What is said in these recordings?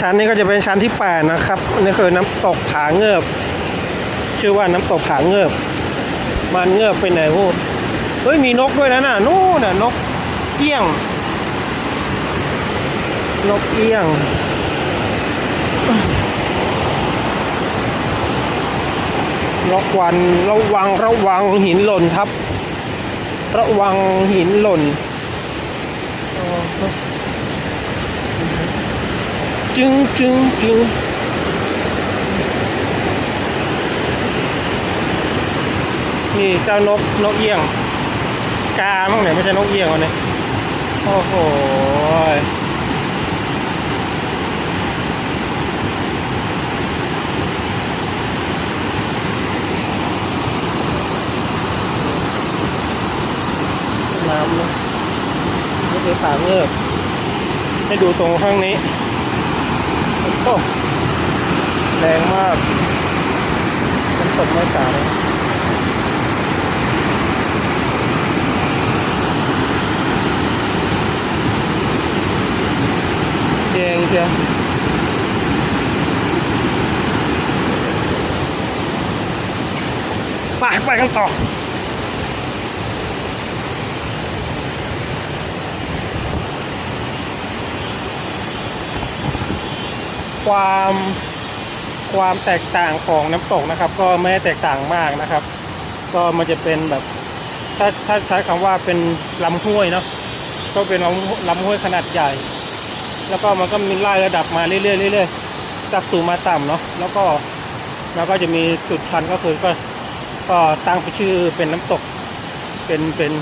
ชั้นนี้ก็จะเป็นชั้นที่แปดนะครับนนี้คือน้ำตกผาเงือบ ชื่อว่าน้ำตกผาเงือบ มันเงือบไปไหนพวกเฮ้ยมีนกด้วยนะน่ะนู่นน่ะนกเอี้ยง นกเอี้ยงระวันระวังระวังหินหล่นครับ ระวังหินหล่นอ๋อ จึงจึงจึงนี่เจ้านกนกเอี้ยง กามั้งเนี่ยไม่ใช่นกเอี้ยงวันนี้โอ้โหน้ำนะนี่คือผาเงือบให้ดูตรงข้างนี้ โอ้แรงมากมันตกไม่ตาเลยแดงเชียวไปไปกันต่อ ความความแตกต่างของน้ำตกนะครับ ก็ไม่ได้แตกต่างมากนะครับ ก็มันจะเป็นแบบถ้าถ้าใช้คำว่าเป็นลำห้วยเนาะก็เป็นลำลำห้วยขนาดใหญ่ แล้วก็มันก็มีไล่ระดับมาเรื่อยๆเรื่อยๆจากสูงมาต่ำเนาะแล้วก็แล้วก็จะมีจุดชันก็คือก็ก็ตั้งเป็นชื่อเป็นน้ำตกเป็นเป็น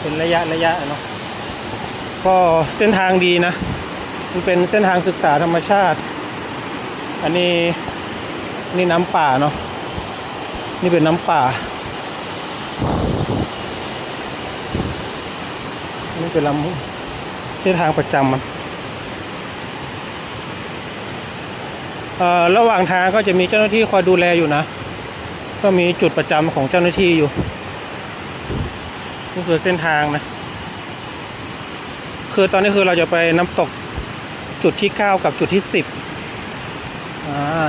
เป็นระยะระยะเนาะก็เส้นทางดีนะ มันเป็นเส้นทางศึกษาธรรมชาติ อันนี้นี่น้ำป่าเนาะนี่เป็นน้ำป่า นี่เป็นลำเส้นทางประจำมันเอ่อระหว่างทางก็จะมีเจ้าหน้าที่คอยดูแลอยู่นะ ก็มีจุดประจำของเจ้าหน้าที่อยู่นี่คือเส้นทางนะ คือตอนนี้คือเราจะไปน้ำตก จุดที่ 9 กับจุดที่ 10อ่า